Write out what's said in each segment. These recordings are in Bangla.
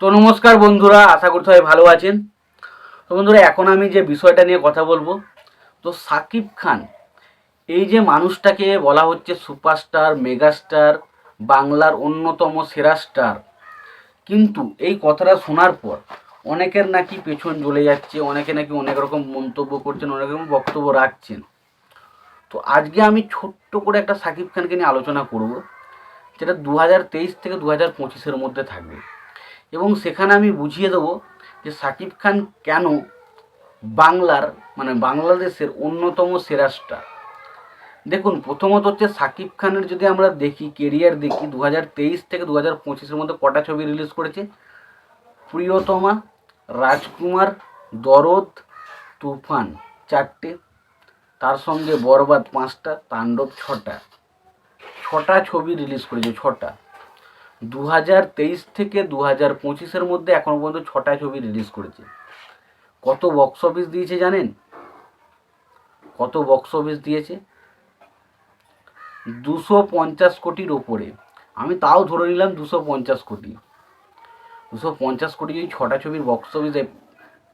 তো নমস্কার বন্ধুরা, আশা করতে হয় ভালো আছেন। তো বন্ধুরা, এখন আমি যে বিষয়টা নিয়ে কথা বলব, তো সাকিব খান, এই যে মানুষটাকে বলা হচ্ছে সুপারস্টার, মেগাস্টার, বাংলার অন্যতম সেরা স্টার, কিন্তু এই কথাটা শোনার পর অনেকের নাকি পেছন জ্বলে যাচ্ছে, অনেকে নাকি অনেক রকম মন্তব্য করছেন, অনেক রকম বক্তব্য রাখছেন। তো আজকে আমি ছোট্ট করে একটা সাকিব খানকে নিয়ে আলোচনা করব, যেটা দু থেকে দু হাজার মধ্যে থাকবে। এবং সেখানে আমি বুঝিয়ে দেবো যে সাকিব খান কেন বাংলার মানে বাংলাদেশের অন্যতম সেরা স্টার দেখুন, প্রথমত হচ্ছে সাকিব খানের যদি আমরা দেখি কেরিয়ার দেখি দু হাজার তেইশ থেকে দু হাজার পঁচিশের মধ্যে কটা ছবি রিলিজ করেছে? প্রিয়তমা, রাজকুমার, দরদ, তুফান চারটে। তার সঙ্গে বরবাদ পাঁচটা, তাণ্ডব ছটা। ছটা ছবি রিলিজ করেছে, ছটা। দু হাজার তেইশ থেকে দু হাজার পঁচিশের মধ্যে এখনও পর্যন্ত ছটা ছবি রিলিজ করেছে। কত বক্স অফিস দিয়েছে জানেন? কত বক্স অফিস দিয়েছে? দুশো পঞ্চাশ কোটির ওপরে। আমি তাও ধরে নিলাম দুশো পঞ্চাশ কোটি। দুশো পঞ্চাশ কোটি যদি ছটা ছবির বক্স অফিসে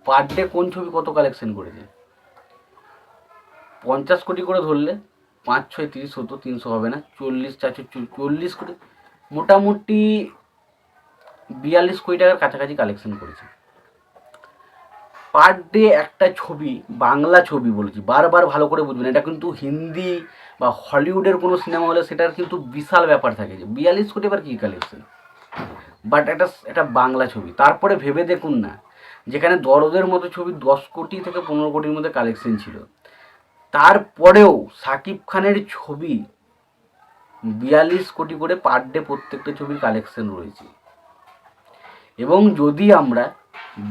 পার ডে কোন ছবি কত কালেকশন করেছে? পঞ্চাশ কোটি করে ধরলে পাঁচ, ছয়, তিরিশ হতো, তিনশো হবে না। চল্লিশ, চারশো, চল্লিশ কোটি মোটামুটি বিয়াল্লিশ কোটি টাকার কাছাকাছি কালেকশন করেছে। পার ডে একটা ছবি, বাংলা ছবি বলেছি, বারবার ভালো করে বুঝবেন। এটা কিন্তু হিন্দি বা হলিউডের কোনো সিনেমা হলে সেটার কিন্তু বিশাল ব্যাপার থাকে যে, বিয়াল্লিশ কোটি এবার কী কালেকশন বাট এটা এটা বাংলা ছবি। তারপরে ভেবে দেখুন না, যেখানে দরদের মতো ছবি দশ কোটি থেকে পনেরো কোটির মধ্যে কালেকশন ছিল। তারপরেও সাকিব খানের ছবি বিয়াল্লিশ কোটি করে পার ডে প্রত্যেকটা ছবির কালেকশন রয়েছে। এবং যদি আমরা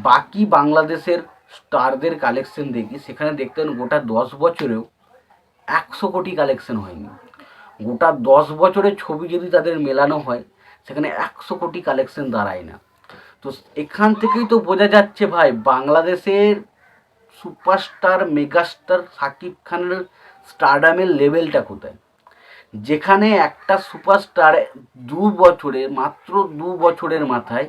বাকি বাংলাদেশের স্টারদের কালেকশন দেখি, সেখানে দেখতেন গোটা দশ বছরেও একশো কোটি কালেকশন হয়নি। গোটা দশ বছরের ছবি যদি তাদের মেলানো হয়, সেখানে একশো কোটি কালেকশন দাঁড়ায় না। তো এখান থেকেই তো বোঝা যাচ্ছে ভাই, বাংলাদেশের সুপারস্টার মেগাস্টার সাকিব খানের স্টারডামের লেভেলটা কোথায়? যেখানে একটা সুপারস্টার দু বছরে, মাত্র দু বছরের মাথায়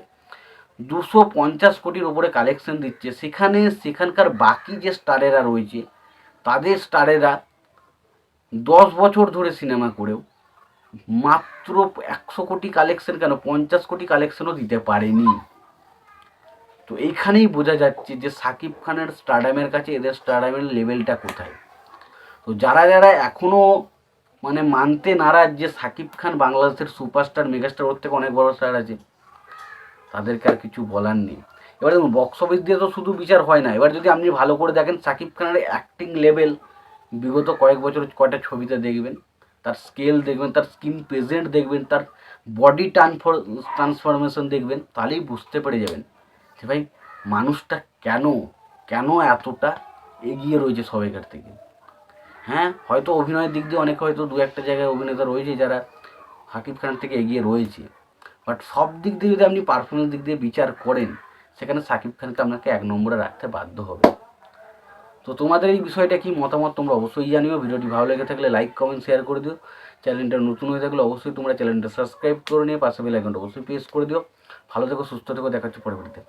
দুশো পঞ্চাশ কোটির ওপরে কালেকশন দিচ্ছে। সেখানে সেখানকার বাকি যে স্টারেরা রয়েছে, তাদের স্টারেরা দশ বছর ধরে সিনেমা করেও মাত্র একশো কোটি কালেকশন কেন? পঞ্চাশ কোটি কালেকশনও দিতে পারেনি। তো এইখানেই বোঝা যাচ্ছে যে সাকিব খানের স্টারডামের কাছে এদের স্টারডামের লেভেলটা কোথায়। তো যারা যারা এখনও মানে মানতে নারাজ যে সাকিব খান বাংলাদেশের সুপারস্টার, মেগাস্টার ওর থেকে অনেক বড় স্টার আছে। তাদেরকে আর কিছু বলার নেই। এবার দেখুন বক্স অফিস দিয়ে তো শুধু বিচার হয় না। এবার যদি আপনি ভালো করে দেখেন, সাকিব খানের অ্যাক্টিং লেভেল বিগত কয়েক বছর কয়টা ছবিতে দেখবেন, তার স্কেল দেখবেন, তার স্কিন প্রেজেন্ট দেখবেন, তার বডি ট্রান্সফর ট্রান্সফরমেশন দেখবেন, তাহলেই বুঝতে পেরে যাবেন যে ভাই, মানুষটা কেন কেন এতটা এগিয়ে রয়েছে সবাইকার থেকে? হ্যাঁ হয়তো অভিনয়ের দিক দিয়ে অনেক হয়তো দু একটা জায়গায় অভিনেতা রয়েছে যারা সাকিব খানের থেকে এগিয়ে রয়েছে। বাট সব দিক দিয়ে যদি আপনি পারফরমেন্স দিক দিয়ে বিচার করেন, সেখানে সাকিব খানকে আপনাকে এক নম্বরে রাখতে বাধ্য হবে। তো তোমাদের এই বিষয়টা কি মতামত তোমরা অবশ্যই জানিও। ভিডিওটি ভালো লেগে থাকলে লাইক কমেন্ট শেয়ার করে দিও। চ্যানেলটা নতুন হয়ে থাকলে অবশ্যই তোমরা চ্যানেলটা সাবস্ক্রাইব করে নিয়ে পাশে বেল আইকনটা অবশ্যই প্রেস করে দিও। ভালো থেকো, সুস্থ থেকো। দেখাচ্ছি পরবর্তীতে।